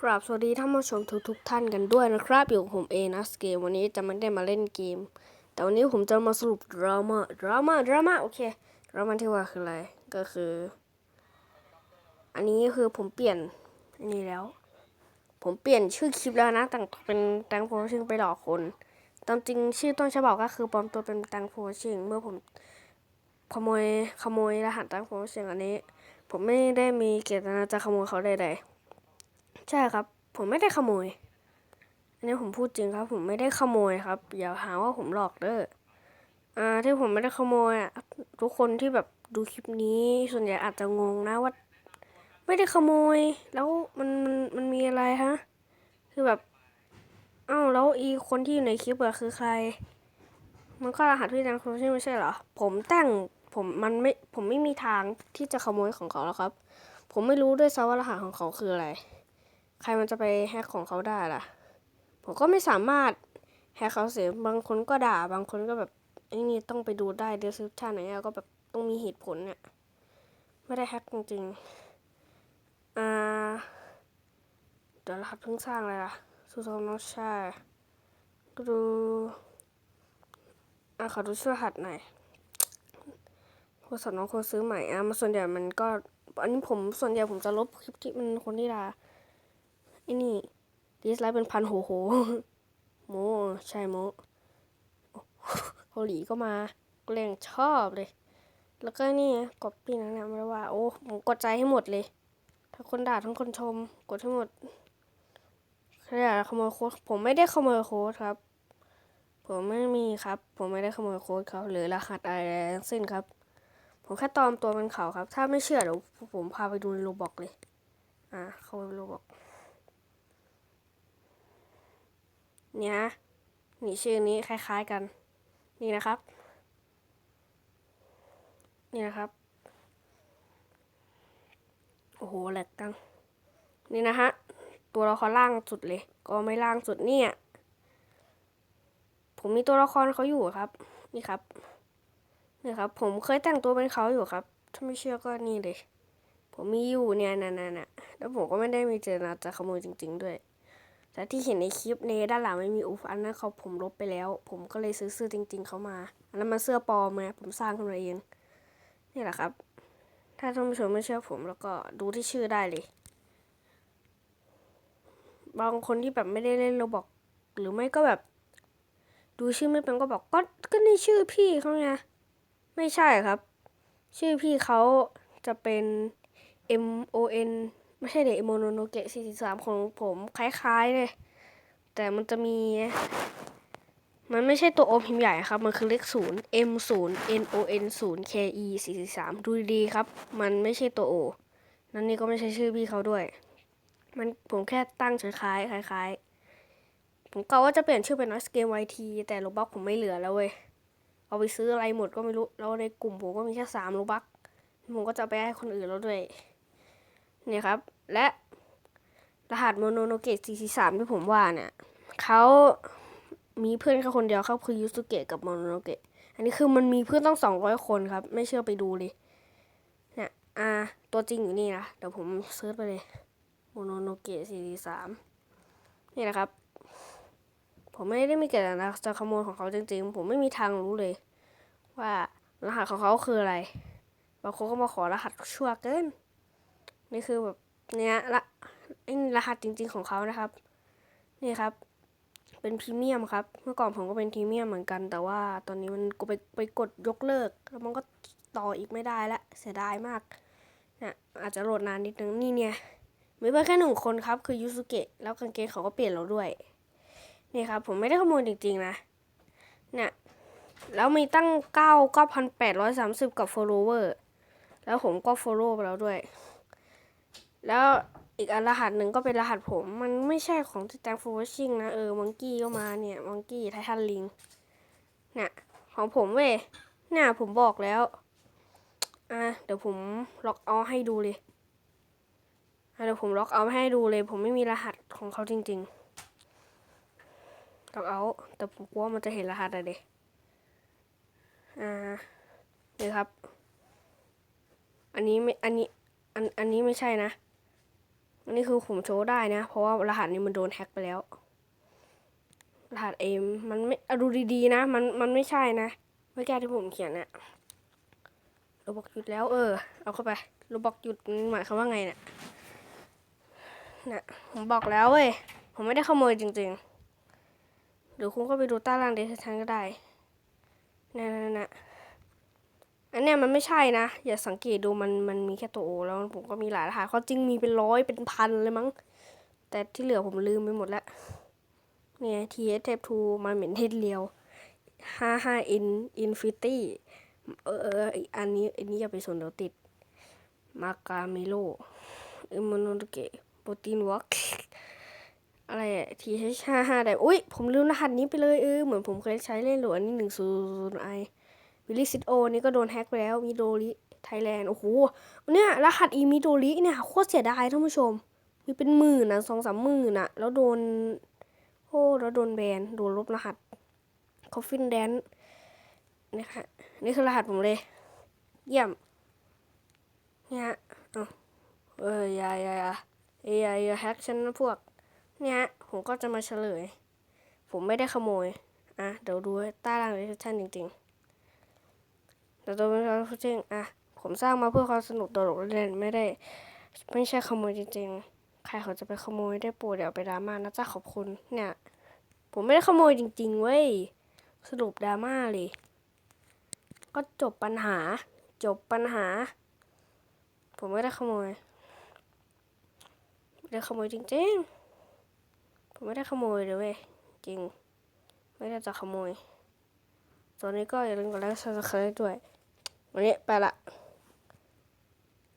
กราบสวัสดีท่านผู้ชมทุกทุกท่านกันด้วยนะครับ อยู่กับผมเอนัสเกมวันนี้จะไม่ได้มาเล่นเกม แต่วันนี้ผมจะมาสรุปดราม่าดราม่าดราม่าโอเคดราม่าที่ว่าคืออะไรก็คือ อันนี้คือผมเปลี่ยนอันนี้แล้ว ผมเปลี่ยนชื่อคลิปแล้วนะแต่งเป็นแตงโฟชิงไปหลอกคนตามจริงชื่อต้นฉบับก็คือปลอมตัวเป็นแตงโฟชิงเมื่อผมขโมยขโมยรหัสแตงโฟชิงอันนี้ ผมไม่ได้มีเจตนาจะขโมยเขาใดๆ ใช่ครับ ผมไม่ได้ขโมย อันนี้ผมพูดจริงครับ ผมไม่ได้ขโมยครับอย่าหาว่าผมหลอกเด้ออ่าที่ผมไม่ได้ขโมยอะทุกคนที่แบบดูคลิปนี้ ส่วนใหญ่อาจจะงงนะว่า ไม่ได้ขโมย แล้วมันมันมันมีอะไรฮะ คือแบบอ้าวแล้วอีคนที่อยู่ในคลิปอะคือใคร มันก็รหัสพี่แดงโคชไม่ใช่เหรอ ผมแต่งผมมันไม่ผมไม่มีทางที่จะขโมยของเขาแล้วครับ ผมไม่รู้ด้วยซ้ำว่ารหัสของเขาคืออะไร ใครมันจะไปแฮกของเขาได้ล่ะ ผมก็ไม่สามารถแฮกเขาเสียบางคนก็ด่า บางคนก็แบบไอ้นี่ต้องไปดูได้ description ไหนก็แบบต้องมีเหตุผลเนี่ยไม่ได้แฮกจริงๆ อ่า เดี๋ยวรหัสเพิ่งสร้างเลยล่ะสุทองน้องชายก็ดู อะขอดูช่วยรหัสหน่อยโทรศัพท์น้องคนซื้อใหม่ อะมาส่วนใหญ่มันก็ อันนี้ผมส่วนใหญ่ผมจะลบคลิปที่มันคนที่ด่า ไอ้นี่ดิสไลค์เป็นพันโหโหโมใช่โมเกาหลีก็มาก็เลยชอบเลย แล้วก็นี่กดปีนั้นนะไม่ว่า โอ้ผมกดใจให้หมดเลยทั้งคนด่าทั้งคนชม กดให้หมดใครอยากขโมยโค้ดผมไม่ได้ขโมยโค้ดครับ ผมไม่มีครับ ผมไม่ได้ขโมยโค้ดเขาหรือรหัสอะไรทั้งสิ้นครับ ผมแค่ตอมตัวเป็นเขาครับ ถ้าไม่เชื่อเดี๋ยวผมพาไปดูในโรบอกเลย อ่าเข้าไปโรบอก เนี่ยฮะนี่ชื่อนี้คล้าย ๆกัน นี่นะครับ นี่นะครับ โอ้โหแหลกตังนี่นะฮะ ตัวละครล่างสุดเลย ก็ไม่ล่างสุดเนี่ย ผมมีตัวละครเขาอยู่ครับ นี่ครับ นี่ครับ ผมเคยแต่งตัวเป็นเขาอยู่ครับ ถ้าไม่เชื่อก็นี่เลย ผมมีอยู่เนี่ยน่ะน่ะน่ะแล้วผมก็ไม่ได้มีเจตนาจะขโมยจริง ๆ ด้วย แต่ที่เห็นในคลิปในด้านหลังไม่มีอุฟอันนั้นเขาผมลบไปแล้ว ผมก็เลยซื้อเสื้อจริง ๆเขามา อันนั้นมันเสื้อปลอมไงผมสร้างขึ้นมาเองนี่แหละครับ ถ้าท่านผู้ชมไม่เชื่อผมแล้วก็ดูที่ชื่อได้เลย บางคนที่แบบไม่ได้เล่นเราบอกหรือไม่ก็แบบ ดูชื่อไม่เป็นก็บอกก็ก็นี่ชื่อพี่เขาไงไม่ใช่ครับ ชื่อพี่เขาจะเป็น M O N ไม่ใช่เด็กโมโนโนเกะ43 ของผมคล้ายๆเลย แต่มันจะมี มันไม่ใช่ตัวโอพิมพ์ใหญ่ครับ มันคือเลขศูนย์ M ศูนย์ N O N ศูนย์ K E 43 ดูดีๆครับ มันไม่ใช่ตัวโอ นั่นนี่ก็ไม่ใช่ชื่อพี่เขาด้วย มันผมแค่ตั้งคล้ายๆคล้ายๆ ผมกะว่าจะเปลี่ยนชื่อเป็น Noise Game YT แต่โลบักผมไม่เหลือแล้วเว้ย เอาไปซื้ออะไรหมดก็ไม่รู้ แล้วในกลุ่มผมก็มีแค่สามโลบักผมก็จะไปให้คนอื่นแล้วด้วย นี่ยครับ และรหัสโมโนโนเกะ43ที่ผมว่าเนี่ยเขามีเพื่อนแค่คนเดียวครับคือยูสุเกะกับโมโนโนเกะอันนี้คือมันมีเพื่อนต้องสองร้อยคนครับ ไม่เชื่อไปดูเลยเนี่ยอ่า ตัวจริงอยู่นี่นะเดี๋ยวผมเซิร์ชไปเลยโมโนโนเกะ43นี่นะครับ ผมไม่ได้มีเจตนาจะขโมยของเขาจริงๆ ผมไม่มีทางรู้เลย ว่ารหัสของเขาคืออะไรบางคนก็มาขอรหัสชั่วเกิน นี่คือแบบเนี้ยละไอ้นี่รหัสจริง ๆของเขานะครับ นี่ครับ เป็นพรีเมียมครับ เมื่อก่อนผมก็เป็นพรีเมียมเหมือนกัน แต่ว่าตอนนี้มันก็ไปไปกดยกเลิก แล้วมันก็ต่ออีกไม่ได้ละเสียดายมากเนี่ยอาจจะโหลดนานนิดนึงนี่เนี่ยมีเพื่อนแค่หนึ่งคนครับ คือยูสุเกะแล้วกางเกงเขาก็เปลี่ยนเราด้วย นี่ครับ ผมไม่ได้ขโมยจริงๆนะเนี่ยแล้วมีตั้งเก้าเก้าพันแปดร้อยสามสิบกับ follower แล้วผมก็ follow ไปแล้วด้วย แล้วอีกอันรหัสหนึ่งก็เป็นรหัสผม มันไม่ใช่ของที่แตงฟูวชิงนะ เออ มังกี้ก็มาเนี่ย มังกี้ไททันลิงเนี่ยของผมเว้ยเนี่ยผมบอกแล้ว อะ เดี๋ยวผมล็อกเอาให้ดูเลยอะเดี๋ยวผมล็อกเอาให้ดูเลย ผมไม่มีรหัสของเขาจริงๆล็อกเอา แต่ผมกลัวมันจะเห็นรหัสอะเดะอ่านี่ครับ อันนี้ไม่ อันนี้ อัน อันนี้ไม่ใช่นะ อันนี้คือผมโชว์ได้นะ เพราะว่ารหัสนี้มันโดนแฮ็กไปแล้ว รหัสเอมมันไม่ดูดีๆนะ มันมันไม่ใช่นะเมื่อกี้ที่ผมเขียนเนี่ยเราบอกหยุดแล้วเออ เอาเข้าไปเราบอกหยุดหมายความว่าไงเนี่ยน่ะผมบอกแล้วเว้ย ผมไม่ได้ขโมยจริงๆ หรือคุณก็ไปดูใต้ล่างเดสชันก็ได้นั่นๆๆ อันเนี้ยมันไม่ใช่นะ อย่าสังเกตดูมันมันมีแค่ตัวโอแล้วผมก็มีหลายรหัสเขาจริงมีเป็นร้อยเป็นพันเลยมั้ง แต่ที่เหลือผมลืมไปหมดแล้ว เนี่ย TS Tape 2มันเหม็นเทศเรียว 55 in Infinity เออเอออันนี้อันนี้อย่าไปสนเดี๋ยวติด มากาเมโลอิมโนเกะโปรตีนวอล์กอะไรอะทีเชห้าห้าแต่อุ้ย ผมลืมรหัสนี้ไปเลยเออ เหมือนผมเคยใช้เล่นหลวอันนี้หนึ่งศูนย์ไอ วิลลี่ซิตโอนี่ก็โดนแฮ็กแล้วมีโดริไทยแลนด์โอ้โหเนี่ยรหัสอีมิโดริเนี่ยโคตรเสียดายท่านผู้ชม มีเป็นหมื่นนะสองสามหมื่นอะแล้วโดนโอ้แล้วโดนแบนโดนลบรหัสคอฟฟินแดนนี่ค่ะนี่คือรหัสผมเลย เยี่ยมเนี่ยฮะเอออย่าอย่าอย่าอย่าอย่าแฮ็กฉันพวก เนี่ยผมก็จะมาเฉลย ผมไม่ได้ขโมย อะ เดี๋ยวดูใต้ล่างเดสชันจริง ๆ เดี๋ยวตัวเป็นเราจริงอะผมสร้างมาเพื่อความสนุกตลกเล่นไม่ได้ ไม่ใช่ขโมยจริงๆ ใครเขาจะไปขโมยได้ปรดเดี๋ยวไปดราม่านะจ๊ะขอบคุณเนี่ย ผมไม่ได้ขโมยจริง ๆ เว้ย สรุปดราม่าเลย ก็จบปัญหา จบปัญหา ผมไม่ได้ขโมยไม่ได้ขโมยจริง ๆ ผมไม่ได้ขโมยเลยเว้ยจริง ไม่ได้จะขโมยตอนนี้ก็อย่าลืมกดไลค์ซับสไครต์ด้วย วันนี้ไปละ